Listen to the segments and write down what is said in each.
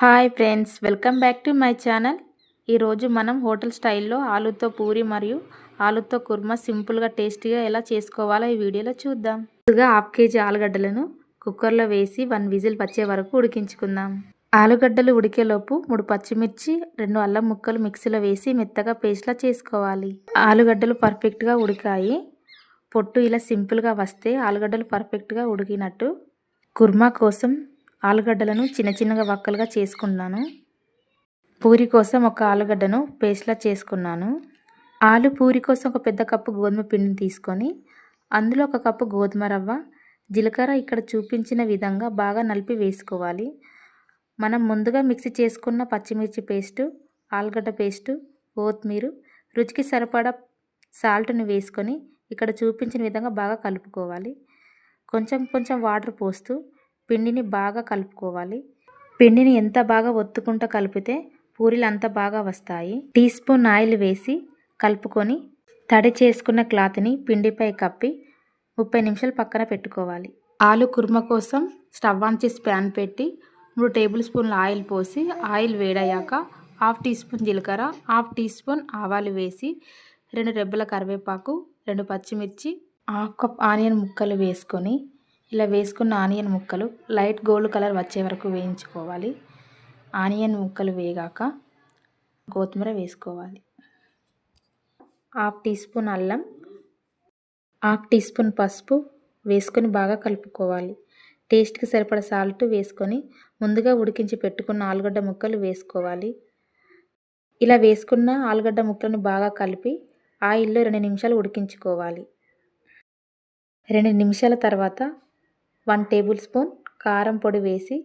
Hi friends welcome back to my channel. ఈరోజు మనం hotel స్టైల్లో ఆలుతో పూరి మరియు ఆలుతో కుర్మా సింపుల్గా టేస్టీగా ఎలా చేసుకోవాలో ఈ వీడియోలో చూద్దాం. ముందుగా హాఫ్ కేజీ ఆలుగడ్డలను కుక్కర్లో వేసి వన్ విజిల్ వచ్చే వరకు ఉడికించుకుందాం. ఆలుగడ్డలు ఉడికేలోపు మూడు పచ్చిమిర్చి రెండు అల్లం ముక్కలు మిక్సీలో వేసి మెత్తగా పేస్ట్లా చేసుకోవాలి. ఆలుగడ్డలు పర్ఫెక్ట్గా ఉడికాయి. పొట్టు ఇలా సింపుల్గా వస్తే ఆలుగడ్డలు పర్ఫెక్ట్గా ఉడికినట్టు. కుర్మా కోసం ఆలుగడ్డలను చిన్న చిన్నగా వక్కలుగా చేసుకున్నాను. పూరి కోసం ఒక ఆలుగడ్డను పేస్ట్లా చేసుకున్నాను. ఆలు పూరి కోసం ఒక పెద్ద కప్పు గోధుమ పిండిని తీసుకొని అందులో ఒక కప్పు గోధుమ రవ్వ జీలకర్ర ఇక్కడ చూపించిన విధంగా బాగా నలిపి వేసుకోవాలి. మనం ముందుగా మిక్సీ చేసుకున్న పచ్చిమిర్చి పేస్టు ఆలుగడ్డ పేస్టు కొత్తిమీర రుచికి సరిపడా సాల్ట్ని వేసుకొని ఇక్కడ చూపించిన విధంగా బాగా కలుపుకోవాలి. కొంచెం కొంచెం వాటర్ పోస్తూ పిండిని బాగా కలుపుకోవాలి. పిండిని ఎంత బాగా ఒత్తుకుంటూ కలిపితే పూరీలు అంత బాగా వస్తాయి. టీ స్పూన్ ఆయిల్ వేసి కలుపుకొని తడి చేసుకున్న క్లాత్ని పిండిపై కప్పి ముప్పై నిమిషాలు పక్కన పెట్టుకోవాలి. ఆలు కుర్మ కోసం స్టవ్ ఆన్ చేసి ప్యాన్ పెట్టి మూడు టేబుల్ స్పూన్ల ఆయిల్ పోసి ఆయిల్ వేడయ్యాక హాఫ్ టీ స్పూన్ జీలకర్ర హాఫ్ టీ స్పూన్ ఆవాలు వేసి రెండు రెబ్బల కరివేపాకు రెండు పచ్చిమిర్చి హాఫ్ కప్ ఆనియన్ ముక్కలు వేసుకొని ఇలా వేసుకున్న ఆనియన్ ముక్కలు లైట్ గోల్డ్ కలర్ వచ్చే వరకు వేయించుకోవాలి. ఆనియన్ ముక్కలు వేగాక కొత్తిమీర వేసుకోవాలి. హాఫ్ టీ స్పూన్ అల్లం హాఫ్ టీ స్పూన్ పసుపు వేసుకొని బాగా కలుపుకోవాలి. టేస్ట్కి సరిపడ సాల్ట్ వేసుకొని ముందుగా ఉడికించి పెట్టుకున్న ఆలుగడ్డ ముక్కలు వేసుకోవాలి. ఇలా వేసుకున్న ఆలుగడ్డ ముక్కలను బాగా కలిపి ఆయిల్లో రెండు నిమిషాలు ఉడికించుకోవాలి. రెండు నిమిషాల తర్వాత వన్ టేబుల్ స్పూన్ కారం పొడి వేసి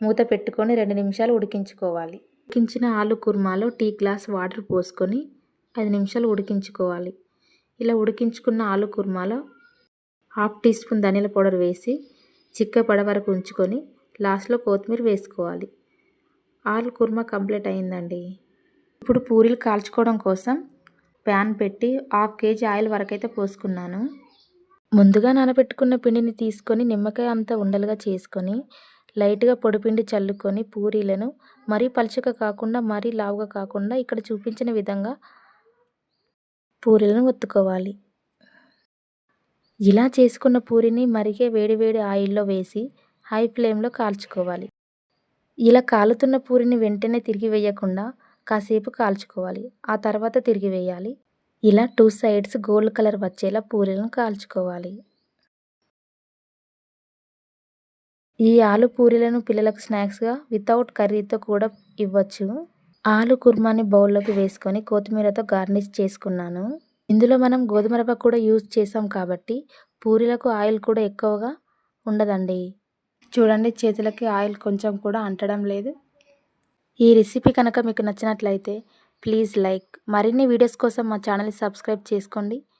మూత పెట్టుకొని రెండు నిమిషాలు ఉడికించుకోవాలి. ఉడికించిన ఆలు కుర్మాలో టీ గ్లాస్ వాటర్ పోసుకొని ఐదు నిమిషాలు ఉడికించుకోవాలి. ఇలా ఉడికించుకున్న ఆలు కుర్మాలో హాఫ్ టీ స్పూన్ ధనియాల పౌడర్ వేసి చిక్కపడ వరకు ఉంచుకొని లాస్ట్లో కొత్తిమీర వేసుకోవాలి. ఆలు కుర్మా కంప్లీట్ అయిందండి. ఇప్పుడు పూరీలు కాల్చుకోవడం కోసం ప్యాన్ పెట్టి హాఫ్ కేజీ ఆయిల్ వరకైతే పోసుకున్నాను. ముందుగా నానబెట్టుకున్న పిండిని తీసుకొని నిమ్మకాయ అంతా ఉండలుగా చేసుకొని లైట్గా పొడిపిండి చల్లుకొని పూరీలను మరీ పలుచగా కాకుండా మరీ లావుగా కాకుండా ఇక్కడ చూపించిన విధంగా పూరీలను ఒత్తుకోవాలి. ఇలా చేసుకున్న పూరిని మరిగే వేడివేడి ఆయిల్లో వేసి హై ఫ్లేమ్లో కాల్చుకోవాలి. ఇలా కాలుతున్న పూరిని వెంటనే తిరిగి వేయకుండా కాసేపు కాల్చుకోవాలి. ఆ తర్వాత తిరిగి వేయాలి. ఇలా టూ సైడ్స్ గోల్డ్ కలర్ వచ్చేలా పూరీలను కాల్చుకోవాలి. ఈ ఆలు పూరీలను పిల్లలకు స్నాక్స్గా వితౌట్ కర్రీతో కూడా ఇవ్వచ్చు. ఆలు కుర్మాని బౌల్లోకి వేసుకొని కొత్తిమీరతో గార్నిష్ చేసుకున్నాను. ఇందులో మనం గోధుమ రవ్వ కూడా యూజ్ చేసాం కాబట్టి పూరీలకు ఆయిల్ కూడా ఎక్కువగా ఉండదండి. చూడండి చేతులకి ఆయిల్ కొంచెం కూడా అంటడం లేదు. ఈ రెసిపీ కనుక మీకు నచ్చినట్లయితే ప్లీజ్ లైక్ మరిన్ని వీడియోస్ కోసం మా ఛానల్ని సబ్స్క్రైబ్ చేసుకోండి